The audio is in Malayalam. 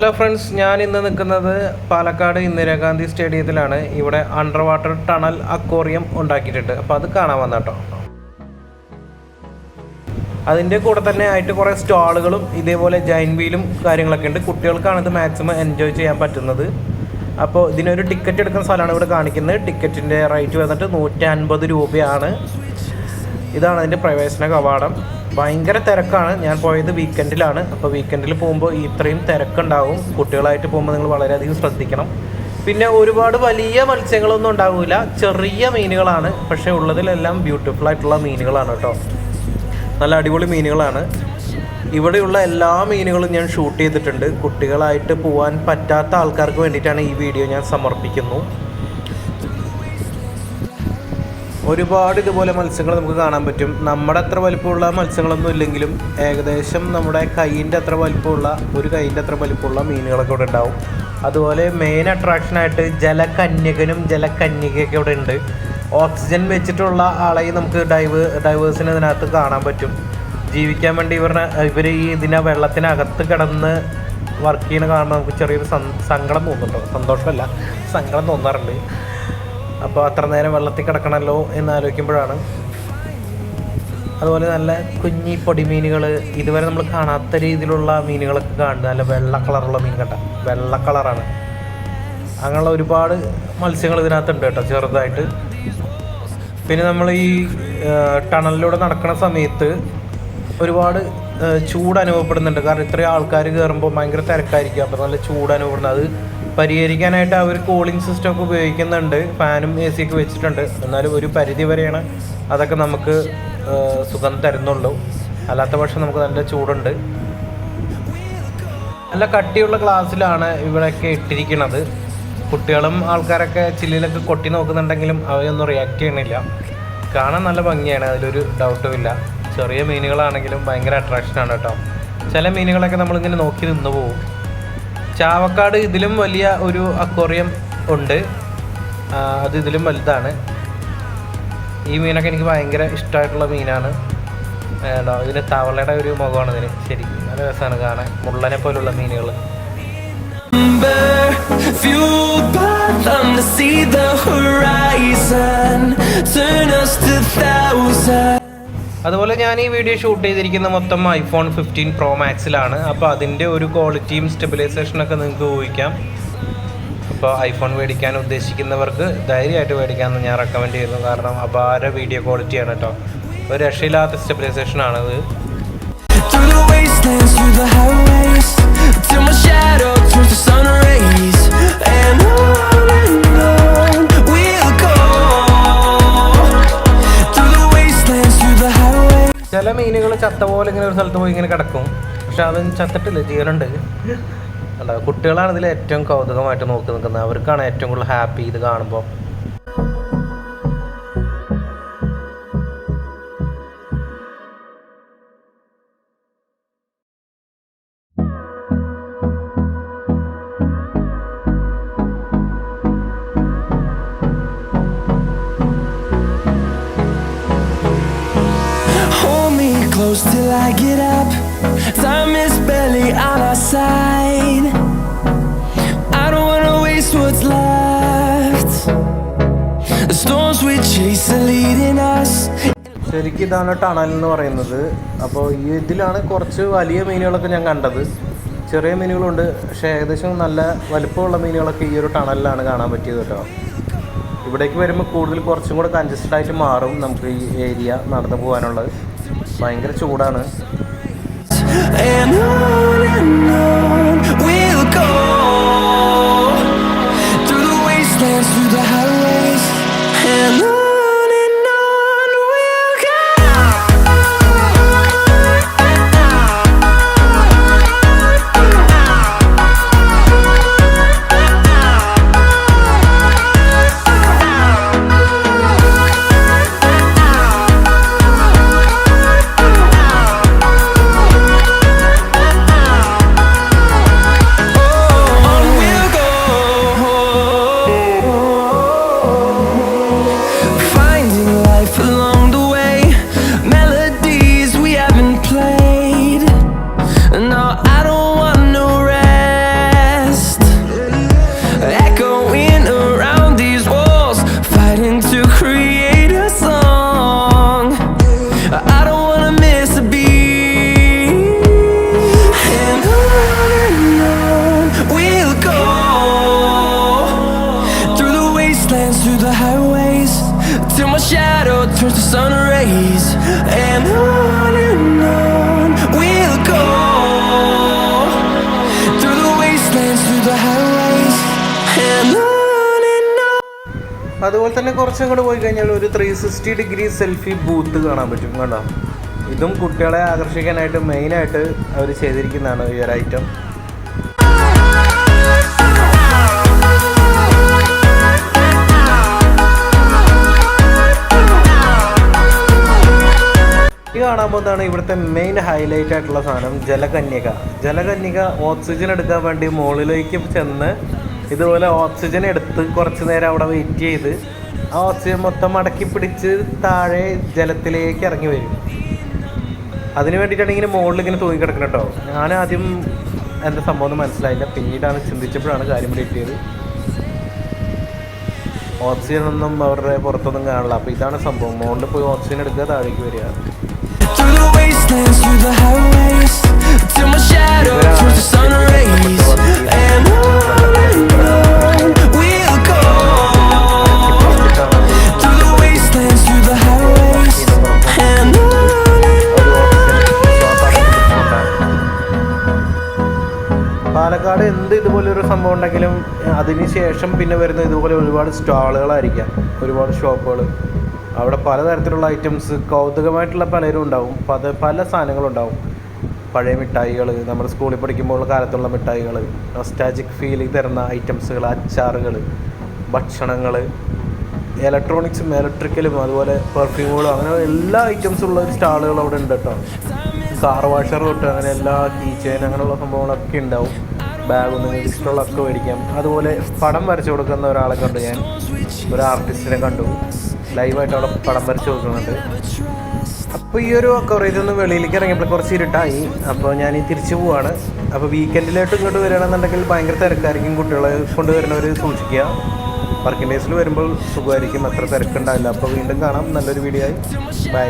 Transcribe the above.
ഹലോ ഫ്രണ്ട്സ് ഞാൻ ഇന്ന് നിൽക്കുന്നത് പാലക്കാട് ഇന്ദിരാഗാന്ധി സ്റ്റേഡിയത്തിലാണ്. ഇവിടെ അണ്ടർ വാട്ടർ ടണൽ അക്വോറിയം ഉണ്ടാക്കിയിട്ടുണ്ട്. അപ്പോൾ അത് കാണാൻ വന്ന കേട്ടോ അതിന്റെ കൂടെ തന്നെ ആയിട്ട് കുറേ സ്റ്റാളുകളും ഇതേപോലെ ജൈൻ വീലും കാര്യങ്ങളൊക്കെ ഉണ്ട്. കുട്ടികൾക്കാണ് ഇത് മാക്സിമം എൻജോയ് ചെയ്യാൻ പറ്റുന്നത്. അപ്പോൾ ഇതിനൊരു ടിക്കറ്റ് എടുക്കുന്ന സ്ഥലമാണ് ഇവിടെ കാണിക്കുന്നത്. ടിക്കറ്റിന്റെ റേറ്റ് വന്നിട്ട് നൂറ്റി അൻപത് രൂപയാണ്. ഇതാണ് അതിന്റെ പ്രവേശന കവാടം. ഭയങ്കര തിരക്കാണ്. ഞാൻ പോയത് വീക്കെൻഡിലാണ് അപ്പോൾ വീക്കെൻഡിൽ പോകുമ്പോൾ ഇത്രയും തിരക്കുണ്ടാവും. കുട്ടികളായിട്ട് പോകുമ്പോൾ നിങ്ങൾ വളരെയധികം ശ്രദ്ധിക്കണം. പിന്നെ ഒരുപാട് വലിയ മത്സ്യങ്ങളൊന്നും ഉണ്ടാവില്ല ചെറിയ മീനുകളാണ്. പക്ഷേ ഉള്ളതിലെല്ലാം ബ്യൂട്ടിഫുൾ ആയിട്ടുള്ള മീനുകളാണ് കേട്ടോ. നല്ല അടിപൊളി മീനുകളാണ്. ഇവിടെയുള്ള എല്ലാ മീനുകളും ഞാൻ ഷൂട്ട് ചെയ്തിട്ടുണ്ട്. കുട്ടികളായിട്ട് പോകാൻ പറ്റാത്ത ആൾക്കാർക്ക് വേണ്ടിയിട്ടാണ് ഈ വീഡിയോ ഞാൻ സമർപ്പിക്കുന്നു. ഒരുപാട് ഇതുപോലെ മത്സ്യങ്ങൾ നമുക്ക് കാണാൻ പറ്റും. നമ്മുടെ അത്ര വലിപ്പമുള്ള മത്സ്യങ്ങളൊന്നും ഇല്ലെങ്കിലും ഏകദേശം നമ്മുടെ കൈയിന്റെ അത്ര വലിപ്പമുള്ള ഒരു കൈയിന്റെ അത്ര വലിപ്പമുള്ള മീനുകളൊക്കെ ഇവിടെ ഉണ്ടാവും. അതുപോലെ മെയിൻ അട്രാക്ഷനായിട്ട് ജലകന്യകനും ജലകന്യകയൊക്കെ ഇവിടെ ഉണ്ട്. ഓക്സിജൻ വെച്ചിട്ടുള്ള ആളെയും നമുക്ക് ഡൈവ് ഡൈവേഴ്സിന് ഇതിനകത്ത് കാണാൻ പറ്റും. ജീവിക്കാൻ വേണ്ടി ഇവരുടെ ഇവർ ഈ ഇതിനെ വെള്ളത്തിനകത്ത് കിടന്ന് വർക്ക് ചെയ്യുന്ന കാണുമ്പോൾ നമുക്ക് ചെറിയൊരു സങ്കടം തോന്നുന്നുണ്ടോ? സന്തോഷമല്ല. സങ്കടം തോന്നാറുണ്ട്. അപ്പോൾ അത്ര നേരം വെള്ളത്തിൽ കിടക്കണമല്ലോ എന്ന് ആലോചിക്കുമ്പോഴാണ്. അതുപോലെ നല്ല കുഞ്ഞി പൊടിമീനുകൾ ഇതുവരെ നമ്മൾ കാണാത്ത രീതിയിലുള്ള മീനുകളൊക്കെ കാണുന്നത്. നല്ല വെള്ള കളറുള്ള മീൻ കേട്ടോ വെള്ള കളറാണ്. അങ്ങനെയുള്ള ഒരുപാട് മത്സ്യങ്ങൾ ഇതിനകത്തുണ്ട് കേട്ടോ ചെറുതായിട്ട്. പിന്നെ നമ്മൾ ഈ ടണലിലൂടെ നടക്കുന്ന സമയത്ത് ഒരുപാട് ചൂട് അനുഭവപ്പെടുന്നുണ്ട്. കാരണം ഇത്രയും ആൾക്കാർ കയറുമ്പോൾ ഭയങ്കര തിരക്കായിരിക്കും. അപ്പോൾ നല്ല ചൂട് അനുഭവപ്പെടുന്നത്. അത് പരിഹരിക്കാനായിട്ട് അവർ കൂളിംഗ് സിസ്റ്റം ഒക്കെ ഉപയോഗിക്കുന്നുണ്ട്. ഫാനും എ സി ഒക്കെ വെച്ചിട്ടുണ്ട്. എന്നാലും ഒരു പരിധി വരെയാണ് അതൊക്കെ നമുക്ക് സുഖം തരുന്നുള്ളൂ. അല്ലാത്ത പക്ഷം നമുക്ക് നല്ല ചൂടുണ്ട്. നല്ല കട്ടിയുള്ള ഗ്ലാസ്സിലാണ് ഇവിടെയൊക്കെ ഇട്ടിരിക്കുന്നത്. കുട്ടികളും ആൾക്കാരൊക്കെ ചില്ലിലൊക്കെ കൊട്ടി നോക്കുന്നുണ്ടെങ്കിലും അവയൊന്നും റിയാക്ട് ചെയ്യണില്ല. കാണാൻ നല്ല ഭംഗിയാണ് അതിലൊരു ഡൗട്ടും ഇല്ല. ചെറിയ മീനുകളാണെങ്കിലും ഭയങ്കര അട്രാക്ഷനാണ് കേട്ടോ. ചില മീനുകളൊക്കെ നമ്മളിങ്ങനെ നോക്കി നിന്ന് പോവും. ചാവക്കാട് ഇതിലും വലിയ ഒരു അക്വറിയം ഉണ്ട്. അത് ഇതിലും വലുതാണ്. ഈ മീനൊക്കെ എനിക്ക് ഭയങ്കര ഇഷ്ടമായിട്ടുള്ള മീനാണ്. ഇതിന് തവളയുടെ ഒരു മുഖമാണ് ഇതിന്. ശരി നല്ല രസമാണ് കാണാൻ. മുള്ളനെ പോലുള്ള മീനുകൾ see the horizon. Turn us to thousands. അതുപോലെ ഞാൻ ഈ വീഡിയോ ഷൂട്ട് ചെയ്തിരിക്കുന്ന മൊത്തം ഐഫോൺ ഫിഫ്റ്റീൻ പ്രോ മാക്സിലാണ് അപ്പോൾ അതിന്റെ ഒരു ക്വാളിറ്റിയും സ്റ്റെബിലൈസേഷനൊക്കെ നിങ്ങൾക്ക് ഊഹിക്കാം. അപ്പോൾ ഐഫോൺ മേടിക്കാൻ ഉദ്ദേശിക്കുന്നവർക്ക് ധൈര്യമായിട്ട് മേടിക്കാമെന്ന് ഞാൻ റെക്കമെൻഡ് ചെയ്യുന്നു. കാരണം അപാര വീഡിയോ ക്വാളിറ്റിയാണ് കേട്ടോ ഒരു രക്ഷയില്ലാത്ത സ്റ്റെബിലൈസേഷനാണിത് Till my shadow turns sun rays And on and on. ചില മീനുകൾ ചത്ത പോലെ ഇങ്ങനെ ഒരു സ്ഥലത്ത് പോയി ഇങ്ങനെ കിടക്കും. പക്ഷെ അത് ചത്തിട്ടില്ല ജീവനുണ്ട്. അല്ല കുട്ടികളാണ് ഇതിൽ ഏറ്റവും കൗതുകമായിട്ട് നോക്കി നിൽക്കുന്നത്. അവർക്കാണ് ഏറ്റവും കൂടുതൽ ഹാപ്പി ഇത് കാണുമ്പോൾ close till I get up. Time is barely on our side. I don't wanna waste what's left. The storms we chase are leading us. ശരിക്കും ഇതാണ് ടണൽ എന്ന് പറയുന്നത് അപ്പോൾ ഇതിലാണ് കുറച്ച് വലിയ മീനുകളൊക്കെ ഞാൻ കണ്ടത് ചെറിയ മീനുകളുണ്ട് പക്ഷേ ഏകദേശം നല്ല വലുപ്പമുള്ള മീനുകളൊക്കെ ഈ ഒരു ടണലിലാണ് കാണാൻ പറ്റിയത് കേട്ടോ ഇവിടേക്ക് വരുമ്പോൾ കൂടുതൽ കുറച്ചും കൂടെ കൺജസ്റ്റഡ് ആയിട്ട് മാറും നമുക്ക് ഈ ഏരിയ നടന്നു പോകാനുള്ളത് ഭയങ്കര ചൂടാണ് And on and on we'll go. through the sun rays and I... go the through the and അതുപോലെ തന്നെ കുറച്ചും കൂടെ പോയി കഴിഞ്ഞാൽ ഒരു three sixty degree selfie booth കാണാൻ പറ്റും കണ്ടോ? ഇതും കുട്ടികളെ ആകർഷിക്കാനായിട്ട് മെയിനായിട്ട് അവർ ചെയ്തിരിക്കുന്നതാണ് ഈ ഒരു ഐറ്റം കാണാൻ പോകുന്നതാണ് ഇവിടുത്തെ മെയിൻ ഹൈലൈറ്റ് ആയിട്ടുള്ള സാധനം ജലകന്യക. ജലകന്യക ഓക്സിജൻ എടുക്കാൻ വേണ്ടി മുകളിലേക്ക് ചെന്ന് ഇതുപോലെ ഓക്സിജൻ എടുത്ത് കുറച്ച് നേരം അവിടെ വെയിറ്റ് ചെയ്ത് ആ ഓക്സിജൻ മൊത്തം മടക്കി പിടിച്ച് താഴെ ജലത്തിലേക്ക് ഇറങ്ങി വരും. അതിന് വേണ്ടിയിട്ടാണ് ഇങ്ങനെ മുകളിൽ ഇങ്ങനെ തൂങ്ങി കിടക്കണം കേട്ടോ. ഞാൻ ആദ്യം എന്റെ സംഭവം മനസ്സിലായില്ല. പിന്നീടാണ് ചിന്തിച്ചപ്പോഴാണ് കാര്യം പിടികിട്ടിയത് ഓക്സിജൻ ഒന്നും അവരുടെ പുറത്തൊന്നും കാണില്ല അപ്പോൾ ഇതാണ് സംഭവം. മുകളിൽ പോയി ഓക്സിജൻ എടുക്കുക താഴേക്ക് വരിക. Through wastelands, through the highways, till my shadow turns to sun rays, and on and on we'll go. Through the wastelands, through the highways, and on and Palakkad എന്ത് ഇതുപോലൊരു സംഭവം ഉണ്ടെങ്കിലും അതിന് പിന്നെ വരുന്ന ഇതുപോലെ ഒരുപാട് സ്റ്റാളുകളായിരിക്കാം ഒരുപാട് ഷോപ്പുകൾ അവിടെ പലതരത്തിലുള്ള ഐറ്റംസ് കൗതുകമായിട്ടുള്ള പലരും ഉണ്ടാവും. പല പല സാധനങ്ങളുണ്ടാവും പഴയ മിഠായികൾ നമ്മൾ സ്കൂളിൽ പഠിക്കുമ്പോൾ കാലത്തുള്ള മിഠായികൾ നൊസ്റ്റാജിക് ഫീലിംഗ് തരുന്ന ഐറ്റംസുകൾ അച്ചാറുകൾ ഭക്ഷണങ്ങൾ ഇലക്ട്രോണിക്സും ഇലക്ട്രിക്കലും അതുപോലെ പെർഫ്യൂമുകളും അങ്ങനെ എല്ലാ ഐറ്റംസും ഉള്ള സ്റ്റാളുകൾ അവിടെ ഉണ്ട് കേട്ടോ. കാർ വാഷർ തൊട്ട് അങ്ങനെ എല്ലാ കീ ചെയിൻ അങ്ങനെയുള്ള സംഭവങ്ങളൊക്കെ ഉണ്ടാവും. ബാഗ് നിങ്ങൾക്ക് ഇഷ്ടമുള്ളതൊക്കെ മേടിക്കാം. അതുപോലെ പടം വരച്ചു കൊടുക്കുന്ന ഒരാളെ കണ്ടു ഞാൻ. ഒരു ആർട്ടിസ്റ്റിനെ കണ്ടു. ലൈവായിട്ട് അവിടെ പടം വരച്ച് കൊടുക്കുന്നുണ്ട് അപ്പോൾ ഈ ഒരു കുറേ ഇതൊന്ന് വെളിയിലേക്ക് ഇറങ്ങിയപ്പോൾ കുറച്ച് ഇരുട്ടായി. അപ്പോൾ ഞാൻ ഈ തിരിച്ചു പോവാണ്. അപ്പോൾ വീക്കെൻഡിലായിട്ട് ഇങ്ങോട്ട് വരികയാണെന്നുണ്ടെങ്കിൽ ഭയങ്കര തിരക്കായിരിക്കും കുട്ടികളെ കൊണ്ടുവരുന്നവർ സൂക്ഷിക്കുക. വർക്കിംഗ് ഡേയ്സിൽ വരുമ്പോൾ സുഖമായിരിക്കും. അത്ര തിരക്കുണ്ടാവില്ല. അപ്പോൾ വീണ്ടും കാണാം. നല്ലൊരു വീഡിയോ ആയി. ബൈ